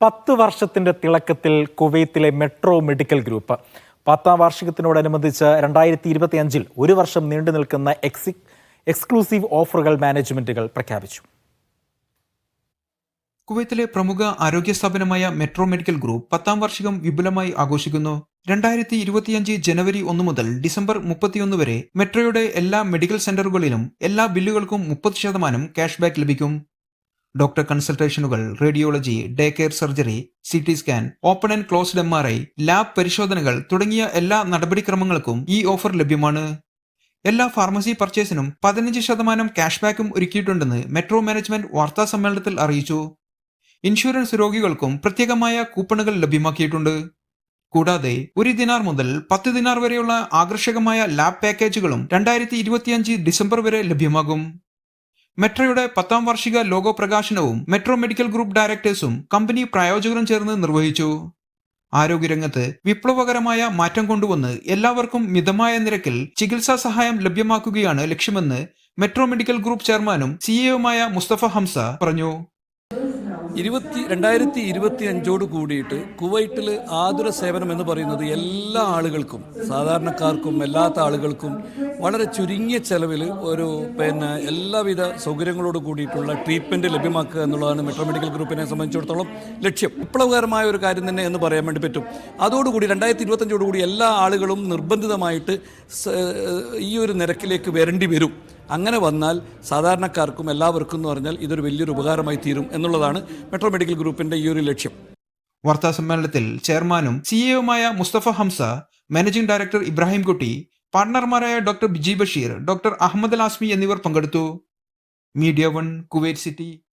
പത്ത് വർഷത്തിന്റെ തിളക്കത്തിൽ കുവൈത്തിലെ മെട്രോ മെഡിക്കൽ ഗ്രൂപ്പ് പത്താം വാർഷികത്തിനോടനുബന്ധിച്ച് രണ്ടായിരത്തി ഇരുപത്തി അഞ്ചിൽ ഒരു വർഷം നീണ്ടു നിൽക്കുന്ന എക്സി എക്സ്ക്ലൂസീവ് ഓഫറുകൾ മാനേജ്മെന്റുകൾ പ്രഖ്യാപിച്ചു. കുവൈത്തിലെ പ്രമുഖ ആരോഗ്യ സ്ഥാപനമായ മെട്രോ മെഡിക്കൽ ഗ്രൂപ്പ് പത്താം വാർഷികം വിപുലമായി ആഘോഷിക്കുന്നു. രണ്ടായിരത്തി ഇരുപത്തിയഞ്ച് ജനുവരി ഒന്ന് മുതൽ ഡിസംബർ മുപ്പത്തിയൊന്ന് വരെ മെട്രോയുടെ എല്ലാ മെഡിക്കൽ സെന്ററുകളിലും എല്ലാ ബില്ലുകൾക്കും മുപ്പത് ശതമാനം ക്യാഷ്ബാക്ക് ലഭിക്കും. Doctor കൺസൾട്ടേഷനുകൾ radiology day care surgery C T scan open and closed M R I lab പരിശോധനകൾ തുടങ്ങിയ എല്ലാ നടപടിക്രമങ്ങൾക്കും ഈ ഓഫർ ലഭ്യമാണ്. എല്ലാ ഫാർമസി പർച്ചേസിനും പതിനഞ്ച് ശതമാനം ക്യാഷ് ബാക്കും ഒരുക്കിയിട്ടുണ്ടെന്ന് മെട്രോ മാനേജ്മെന്റ് വാർത്താ സമ്മേളനത്തിൽ അറിയിച്ചു. ഇൻഷുറൻസ് രോഗികൾക്കും പ്രത്യേകമായ കൂപ്പണുകൾ ലഭ്യമാക്കിയിട്ടുണ്ട്. കൂടാതെ ഒരു ദിനാർ മുതൽ പത്ത് ദിനാർ വരെയുള്ള ആകർഷകമായ ലാബ് പാക്കേജുകളും രണ്ടായിരത്തി ഡിസംബർ വരെ ലഭ്യമാകും. മെട്രോയുടെ പത്താം വാർഷിക ലോഗോ പ്രകാശനവും മെട്രോ മെഡിക്കൽ ഗ്രൂപ്പ് ഡയറക്ടേഴ്സും കമ്പനി പ്രായോജകരും ചേർന്ന് നിർവഹിച്ചു. ആരോഗ്യരംഗത്ത് വിപ്ലവകരമായ മാറ്റം കൊണ്ടുവന്ന് എല്ലാവർക്കും മിതമായ നിരക്കിൽ ചികിത്സാ സഹായം ലഭ്യമാക്കുകയാണ് ലക്ഷ്യമെന്ന് മെട്രോ മെഡിക്കൽ ഗ്രൂപ്പ് ചെയർമാനും സിഇഒയുമായ മുസ്തഫ ഹംസ പറഞ്ഞു. ഇരുപത്തി രണ്ടായിരത്തി ഇരുപത്തി അഞ്ചോട് കൂടിയിട്ട് കുവൈറ്റിൽ ആതുര സേവനം എന്ന് പറയുന്നത് എല്ലാ ആളുകൾക്കും സാധാരണക്കാർക്കും എല്ലാത്ത ആളുകൾക്കും വളരെ ചുരുങ്ങിയ ചെലവിൽ ഒരു പിന്നെ എല്ലാവിധ സൗകര്യങ്ങളോട് കൂടിയിട്ടുള്ള ട്രീറ്റ്മെന്റ് ലഭ്യമാക്കുക എന്നുള്ളതാണ് മെട്രോ മെഡിക്കൽ ഗ്രൂപ്പിനെ സംബന്ധിച്ചിടത്തോളം ലക്ഷ്യം. വിപ്ലവകരമായ ഒരു കാര്യം തന്നെ എന്ന് പറയാൻ വേണ്ടി പറ്റും. അതോടുകൂടി രണ്ടായിരത്തി ഇരുപത്തഞ്ചോടുകൂടി എല്ലാ ആളുകളും നിർബന്ധിതമായിട്ട് ഈ ഒരു നിരക്കിലേക്ക് വരേണ്ടി വരും. അങ്ങനെ വന്നാൽ സാധാരണക്കാർക്കും എല്ലാവർക്കും എന്ന് പറഞ്ഞാൽ ഇതൊരു വലിയൊരു ഉപകാരമായി തീരും എന്നുള്ളതാണ് മെട്രോ മെഡിക്കൽ ഗ്രൂപ്പിന്റെ ഈ ഒരു ലക്ഷ്യം. വാർത്താ സമ്മേളനത്തിൽ ചെയർമാനും സിഇഒയുമായ മുസ്തഫ ഹംസ മാനേജിംഗ് ഡയറക്ടർ ഇബ്രാഹിം കുട്ടി പാർട്ണർമാരായ doctor Biji Basheer doctor Ahammed Al asked me എന്നിവർ പങ്കെടുത്തു. Media one Kuwait city